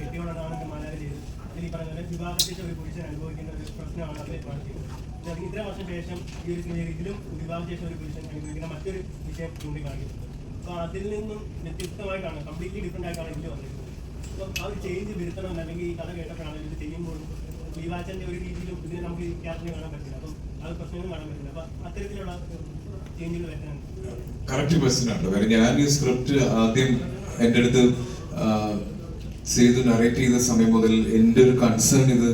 കെട്ടിയോടാണെന്ന് മാലാക ചെയ്തു. അതിൽ ഈ പറഞ്ഞ വിവാഹത്തിന്റെ ഒരു പുരുഷൻ അനുഭവിക്കുന്ന ഒരു പ്രശ്നമാണ് അത് കാണിക്കുന്നത് ഇത് അത് ഇത്ര വർഷം ശേഷം ഈ ഒരു സിനിമയിൽ ഇതിലും വിവാഹശേഷം ഒരു പുരുഷൻ അനുഭവിക്കുന്ന മറ്റൊരു വിഷയം ചൂണ്ടിക്കാണിക്കുന്നുണ്ട് അപ്പോൾ അതിൽ നിന്നും വ്യത്യസ്തമായിട്ടാണ് കംപ്ലീറ്റ്ലി ഡിഫറെന്റ് ആയിട്ടാണ് ഇതിൽ വന്നിരിക്കുന്നത് അപ്പോൾ ആ ഒരു ചേഞ്ച് വരുത്തണം അല്ലെങ്കിൽ ഈ കഥ കേട്ടപ്പോഴാണ് ഇത് ചെയ്യുമ്പോൾ വിവാഹത്തിന്റെ ഒരു രീതിയിലും ഇതിനെ നമുക്ക് ക്യാരക്ടറിനെ കാണാൻ പറ്റില്ല. അപ്പം അത് പ്രശ്നങ്ങൾ കാണാൻ പറ്റില്ല. അപ്പം അത്തരത്തിലുള്ള ചേഞ്ചുകൾ വരുത്താൻ കറക്റ്റ് ക്വസ്റ്റ്യൻ ആണ്. കാര്യം ഞാൻ ഈ സ്ക്രിപ്റ്റ് ആദ്യം എന്റെ അടുത്ത് ചെയ്ത് നറേറ്റ് ചെയ്ത സമയം മുതൽ എന്റെ ഒരു കൺസേൺ ഇത്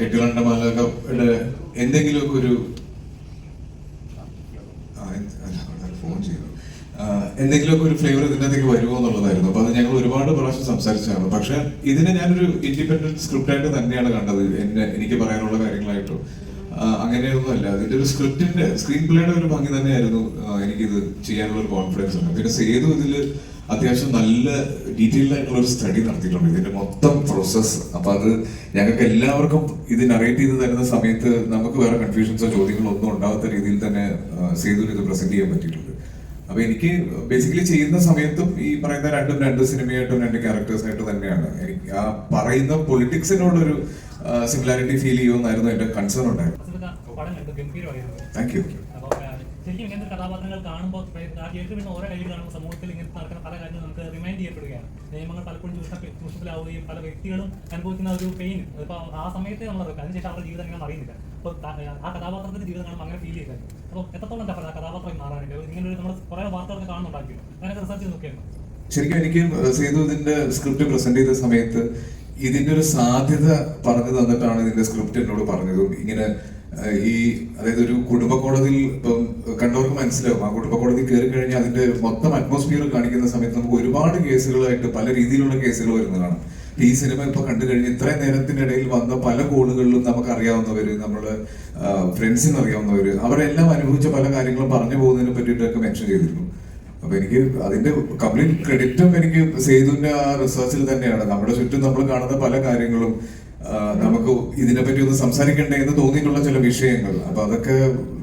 കെട്ടിളണ്ടമാലയുടെ എന്തെങ്കിലുമൊക്കെ ഒരു എന്തെങ്കിലുമൊക്കെ ഒരു ഫ്ലേവർ ഇതിന്റെ അകത്തേക്ക് വരുമോ എന്നുള്ളതായിരുന്നു. അപ്പൊ അത് ഞങ്ങൾ ഒരുപാട് പ്രാവശ്യം സംസാരിച്ചതാണ്. പക്ഷെ ഇതിനെ ഞാനൊരു ഇൻഡിപെൻഡന്റ് സ്ക്രിപ്റ്റായിട്ട് തന്നെയാണ് കണ്ടത്. എന്നെ എനിക്ക് പറയാനുള്ള കാര്യങ്ങളായിട്ടും. അങ്ങനെയൊന്നുമല്ല അതിന്റെ ഒരു സ്ക്രിപ്റ്റിന്റെ സ്ക്രീൻ പ്ലേയുടെ ഒരു ഭംഗി തന്നെയായിരുന്നു എനിക്കിത് ചെയ്യാനുള്ള ഒരു കോൺഫിഡൻസ് ഉണ്ട് പിന്നെ സേതു ഇതിൽ അത്യാവശ്യം നല്ല ഡീറ്റെയിൽഡ് ആയിട്ടുള്ള ഒരു സ്റ്റഡി നടത്തിയിട്ടുണ്ട്. ഇതിന്റെ മൊത്തം പ്രോസസ്സ് അപ്പൊ അത് ഞങ്ങൾക്ക് എല്ലാവർക്കും ഇത് നറേറ്റ് ചെയ്ത് തരുന്ന സമയത്ത് നമുക്ക് വേറെ കൺഫ്യൂഷൻസോ ചോദ്യങ്ങളോ ഒന്നും ഉണ്ടാവാത്ത രീതിയിൽ തന്നെ സേതു സേതുവിന് ഇത് പ്രസന്റ് ചെയ്യാൻ പറ്റിയിട്ടുണ്ട്. അപ്പൊ എനിക്ക് ബേസിക്കലി ചെയ്യുന്ന സമയത്തും ഈ പറയുന്ന രണ്ടും രണ്ട് സിനിമയായിട്ടും രണ്ട് ക്യാരക്ടേഴ്സ് ആയിട്ട് തന്നെയാണ്. എനിക്ക് ആ പറയുന്ന പൊളിറ്റിക്സിനോടൊരു സിമിലാരിറ്റി ഫീൽ ചെയ്യുമെന്നായിരുന്നു എന്റെ കൺസേൺ ഉണ്ടായിരുന്നു താങ്ക് യു ശരിക്കും ഇങ്ങനത്തെ കഥാപാത്രങ്ങൾ കാണുമ്പോൾ ആ തിയേറ്ററിൽ നിന്ന് ഓരോ കയ്യിൽ കാണുമ്പോൾ സമൂഹത്തിൽ ഇങ്ങനത്തെ നടക്കുന്ന പല കാര്യങ്ങളും നമുക്ക് റിമൈൻഡ് ചെയ്യപ്പെടുകയാണ്. നിയമങ്ങൾ പലപ്പോഴും ചൂഷണ ചൂഷണത്തിലാവുകയും പല വ്യക്തികളും അനുഭവിക്കുന്ന ഒരു പെയിൻ ഇപ്പോൾ ആ സമയത്ത് നമ്മൾ അതിനുശേഷം അവരുടെ ജീവിതം എങ്ങനെ അറിയുന്നില്ല. അപ്പോൾ ആ കഥാപാത്രത്തിന്റെ ജീവിതം കാണുമ്പോൾ അങ്ങനെ ഫീൽ ചെയ്തത് അപ്പോൾ എത്രത്തോളം ആ കഥാപാത്രം മാറാനുണ്ട് ഇങ്ങനെ ഒരു നമ്മൾ കുറേ വാർത്തകളൊക്കെ കാണുന്നുണ്ടാക്കിയിരുന്നു അങ്ങനെ റിസർച്ച് നോക്കിയായിരുന്നു? ശരിക്കും എനിക്ക് സേതു ഇതിന്റെ സ്ക്രിപ്റ്റ് പ്രസന്റ് ചെയ്ത സമയത്ത് ഇതിന്റെ ഒരു സാധ്യത പറഞ്ഞു തന്നിട്ടാണ് ഇതിന്റെ സ്ക്രിപ്റ്റ് എന്നോട് പറഞ്ഞതും. ഇങ്ങനെ ഈ അതായത് ഒരു കുടുംബ കോടതിയിൽ ഇപ്പം കണ്ടവർക്ക് മനസ്സിലാവും. ആ കുടുംബ കോടതി കയറി കഴിഞ്ഞാൽ അതിന്റെ മൊത്തം അറ്റ്മോസ്ഫിയർ കാണിക്കുന്ന സമയത്ത് നമുക്ക് ഒരുപാട് കേസുകളായിട്ട് പല രീതിയിലുള്ള കേസുകൾ വരുന്നതാണ്. ഈ സിനിമ ഇപ്പൊ കണ്ടു കഴിഞ്ഞ് ഇത്രയും നേരത്തിനിടയിൽ വന്ന പല കോളുകളിലും നമുക്ക് അറിയാവുന്നവര് നമ്മൾ ഫ്രണ്ട്സിന് അറിയാവുന്നവര് അവരെല്ലാം അനുഭവിച്ച പല കാര്യങ്ങളും പറഞ്ഞു പോകുന്നതിനെ പറ്റിയിട്ടൊക്കെ മെൻഷൻ ചെയ്തിരുന്നു. അപ്പൊ എനിക്ക് അതിന്റെ കംപ്ലീറ്റ് ക്രെഡിറ്റും എനിക്ക് സേതുവിന്റെ ആ റിസർച്ചിൽ തന്നെയാണ്. നമ്മുടെ ചുറ്റും നമ്മൾ കാണുന്ന പല കാര്യങ്ങളും നമുക്ക് ഇതിനെപ്പറ്റി ഒന്ന് സംസാരിക്കണ്ടേ എന്ന് തോന്നിയിട്ടുള്ള ചില വിഷയങ്ങൾ. അപ്പൊ അതൊക്കെ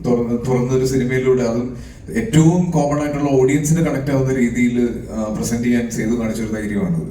തുറന്ന് തുറന്നൊരു സിനിമയിലൂടെ അതും ഏറ്റവും കോമൺ ആയിട്ടുള്ള ഓഡിയൻസിന് കണക്ട് ആവുന്ന രീതിയിൽ പ്രസന്റ് ചെയ്യാൻ സേതു കാണിച്ചൊരു ധൈര്യമാണത്.